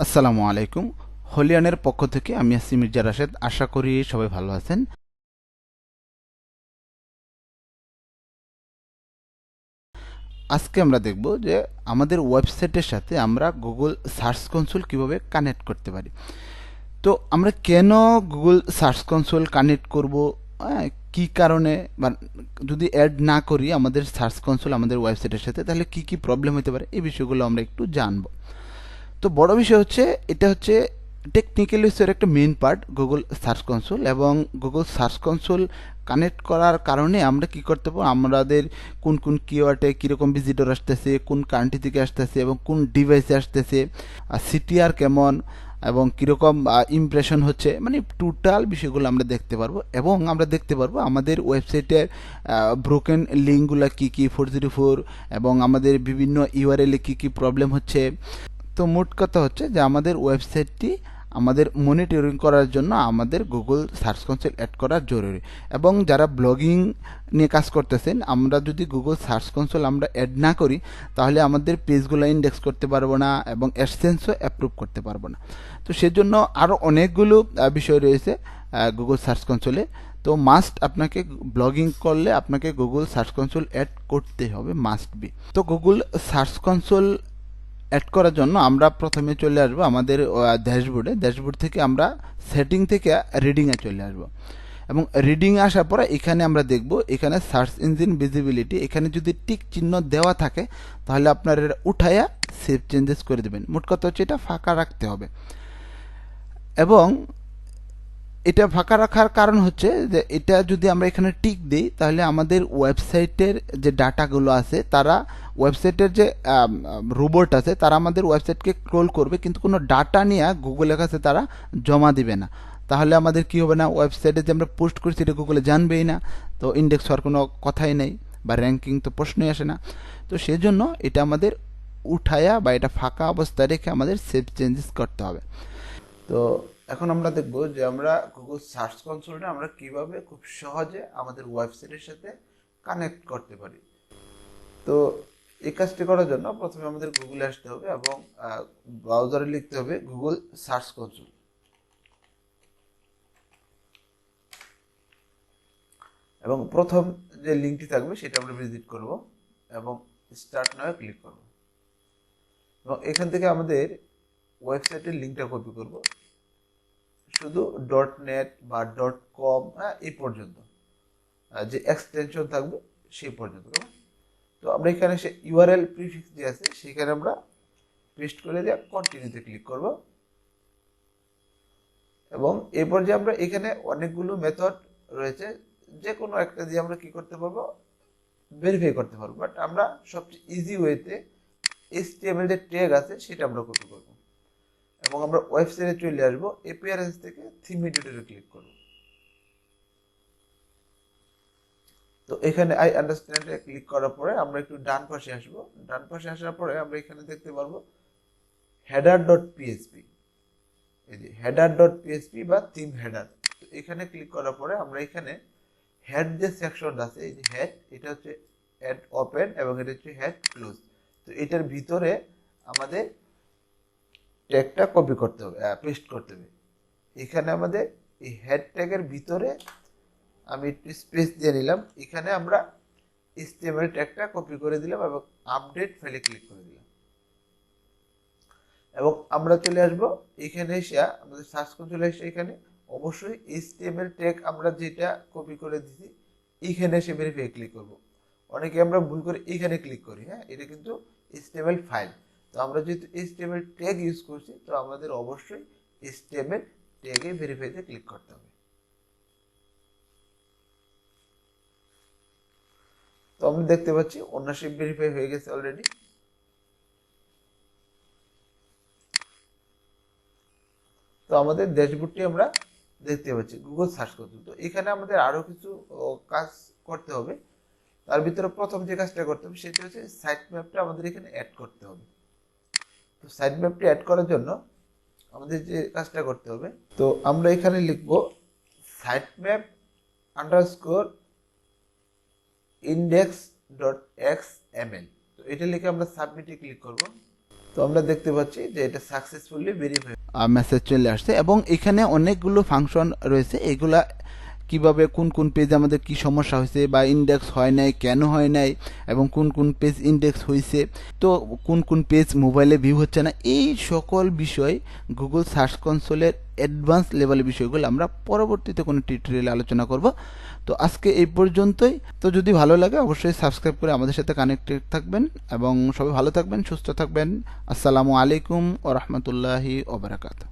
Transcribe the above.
আসসালামু আলাইকুম। হলিয়ানের পক্ষ থেকে আমি আসি মির্জা রাশেদ। আশা করি সবাই ভালো আছেন। আজকে আমরা দেখব যে আমাদের ওয়েবসাইটের সাথে আমরা গুগল সার্চ কনসোল কীভাবে কানেক্ট করতে পারি। তো আমরা কেন গুগল সার্চ কনসোল কানেক্ট করব? হ্যাঁ, কি কারণে? বা যদি অ্যাড না করি আমাদের সার্চ কনসোল আমাদের ওয়েবসাইটের সাথে তাহলে কি কি প্রবলেম হতে পারে? এই বিষয়গুলো আমরা একটু জানব। তো বড় বিষয় হচ্ছে, এটা হচ্ছে টেকনিক্যালি হচ্ছে একটা main part Google search console এবং গুগল সার্চ কনসোল কানেক্ট করার কারণে আমরা কি করতে পারব? আমাদের কোন কোন কিওয়ার্ডে কীরকম ভিজিটর আসতেছে, কোন কান্ট্রি থেকে আসতেছে এবং কোন ডিভাইসে আসতেছে, আর সিটিআর কেমন, এবং কীরকম ইমপ্রেশন হচ্ছে মানে টোটাল বিষয়গুলো আমরা দেখতে পারব। এবং আমরা দেখতে পারব আমাদের ওয়েবসাইটের ব্রোকেন লিঙ্কগুলো কী কী ফোর জিরো ফোর এবং আমাদের বিভিন্ন ইউআরএলে কী কী প্রবলেম হচ্ছে। তো মোট কথা হচ্ছে যে আমাদের ওয়েবসাইটটি আমাদের মনিটরিং করার জন্য আমাদের গুগল সার্চ কনসোল অ্যাড করা জরুরি। এবং যারা ব্লগিং নিয়ে কাজ করতেছেন, আমরা যদি গুগল সার্চ কনসোল আমরা অ্যাড না করি, তাহলে আমাদের পেজগুলো ইন্ডেক্স করতে পারব না এবং অ্যাডসেন্সও অ্যাপ্রুভ করতে পারব না। তো সেজন্য আরও অনেকগুলো বিষয় রয়েছে গুগল সার্চ কনসোলে। তো মাস্ট আপনাকে ব্লগিং করলে আপনাকে গুগল সার্চ কনসোল অ্যাড করতে হবে মাস্ট বি তো গুগল সার্চ কনসোল অ্যাড করার জন্য আমরা প্রথমে চলে আসব আমাদের ড্যাশবোর্ডে ড্যাশবোর্ড থেকে আমরা সেটিং থেকে রিডিংয়ে চলে আসব। এবং রিডিং আসার পরে এখানে আমরা দেখব, এখানে সার্চ ইঞ্জিন ভিজিবিলিটি এখানে যদি টিক চিহ্ন দেওয়া থাকে, তাহলে আপনার এটা উঠাইয়া সেভ চেঞ্জেস করে দেবেন। মোট কথা হচ্ছে এটা ফাঁকা রাখতে হবে। এবং এটা ফাঁকা রাখার কারণ হচ্ছে যে এটা যদি আমরা এখানে টিক দিই, তাহলে আমাদের ওয়েবসাইটের যে ডাটাগুলো আছে, তারা ওয়েবসাইটের যে রোবট আছে, তারা আমাদের ওয়েবসাইটকে ক্রোল করবে, কিন্তু কোনো ডাটা নিয়ে গুগলের কাছে তারা জমা দিবে না। তাহলে আমাদের কি হবে না, ওয়েবসাইটে যে আমরা পোস্ট করছি এটা গুগলে জানবেই না। তো ইন্ডেক্স হওয়ার কোনো কথাই নেই, বা র্যাঙ্কিং তো প্রশ্নই আসে না। তো সেজন্য এটা আমাদের উঠায়া বা এটা ফাঁকা অবস্থায় রেখে আমাদের সেভ চেঞ্জেস করতে হবে। তো এখন আমরা দেখব যে আমরা গুগল সার্চ কনসোলটা আমরা কীভাবে খুব সহজে আমাদের ওয়েবসাইটের সাথে কানেক্ট করতে পারি। তো এই কাজটি করার জন্য প্রথমে আমাদের গুগলে আসতে হবে এবং ব্রাউজারে লিখতে হবে গুগল সার্চ কনসোল এবং প্রথম যে লিঙ্কটি থাকবে সেটা আমরা ভিজিট করব এবং স্টার্ট নামে ক্লিক করব। এবং এখান থেকে আমাদের ওয়েবসাইটের লিঙ্কটা কপি করব। শুধু ডট নেট বা ডট কম হ্যাঁ এই পর্যন্ত। যে এক্সটেনশন থাকবে, সেই পর্যন্ত। তো আমরা এখানে সে ইউআরএল প্রিফিক্স যে আছে, সেখানে আমরা পেস্ট করে দিয়ে কন্টিনিউতে ক্লিক করব। এবং এরপর যে আমরা এখানে অনেকগুলো মেথড রয়েছে যে কোনো একটা দিয়ে আমরা কি করতে পারব? ভেরিফাই করতে পারব। বাট আমরা সবচেয়ে ইজি ওয়েতে এসটিএমএল যে ট্যাগ আছে, সেটা আমরা কপি করব। এবং আমরা ওয়েবসাইটে চলে আসব এপিআরএস থেকে থিম এডিটরে ক্লিক করব। তো এখানে আই আন্ডারস্ট্যান্ডে ক্লিক করার পরে আমরা একটু ডান পাশে আসব। ডান পাশে আসার পরে আমরা এখানে দেখতে পারব হেডার ডট পিএসপি এই যে হেডার ডট পিএসপি বা থিম হেডার তো এখানে ক্লিক করার পরে আমরা এখানে হেড যে সেকশন আছে, এই যে হেড এটা হচ্ছে হেড ওপেন এবং এটা হচ্ছে হেড ক্লোজ তো এটার ভিতরে আমাদের ট্যাগটা কপি করতে হবে পেস্ট করতে হবে। এখানে আমাদের এই হেড ট্যাগের ভিতরে আমি একটু স্পেস দিয়ে নিলাম। এখানে আমরা এসটিএমএল ট্যাগটা কপি করে দিলাম এবং আপডেট ফেলে ক্লিক করে দিলাম। এবং আমরা চলে আসব এখানে এসে, আমাদের সার্চ করে চলে এসে এখানে অবশ্যই এইচটিএমএল ট্যাগ আমরা যেটা কপি করে দিছি এইখানে এসে ভেরিফাই ক্লিক করব। অনেকে আমরা ভুল করে এইখানে ক্লিক করি হ্যাঁ এটা কিন্তু এইচটিএমএল ফাইল তো আমরা যেহেতু এইচটিএমএল ট্যাগ ইউজ করছি, তো আমাদের অবশ্যই এইচটিএমএল ট্যাগে ভেরিফাইতে ক্লিক করতে হবে। তো আমরা দেখতে পাচ্ছি ওনারশিপ ভেরিফাই হয়ে গেছে অলরেডি তো আমাদের ড্যাশবোর্ডটি আমরা দেখতে পাচ্ছি গুগল সার্চ করতে। তো এখানে আমাদের আরও কিছু কাজ করতে হবে। তার ভিতরে প্রথম যে কাজটা করতে হবে, সেটা হচ্ছে সাইট ম্যাপটা আমাদের এখানে অ্যাড করতে হবে। তো সাইড ম্যাপটি অ্যাড করার জন্য আমাদের যে কাজটা করতে হবে। তো আমরা এখানে লিখব site map underscore index dot X M L তো এটা লিখে আমরা সাবমিটে ক্লিক করব। তো আমরা দেখতে পাচ্ছি যে এটা সাকসেসফুলি ভেরিফাই মেসেজ চলে আসছে এবং এখানে অনেকগুলো ফাংশন রয়েছে। এগুলা কীভাবে কোন কোন পেজ আমাদের কি সমস্যা হয়েছে বা ইন্ডেক্স হয় নাই, কেন হয় নাই, এবং কোন কোন পেজ ইন্ডেক্স হয়েছে, তো কোন কোন পেজ মোবাইলে ভিউ হচ্ছে না, এই সকল বিষয় গুগল সার্চ কনসোলের অ্যাডভান্স লেভেলের বিষয়গুলো আমরা পরবর্তীতে কোনো টিউটোরিয়ালে আলোচনা করব। তো আজকে এই পর্যন্তই। তো যদি ভালো লাগে অবশ্যই সাবস্ক্রাইব করে আমাদের সাথে কানেক্টেড থাকবেন এবং সবাই ভালো থাকবেন, সুস্থ থাকবেন। আসসালামু আলাইকুম ও রহমতুল্লাহি ওবরাকাতু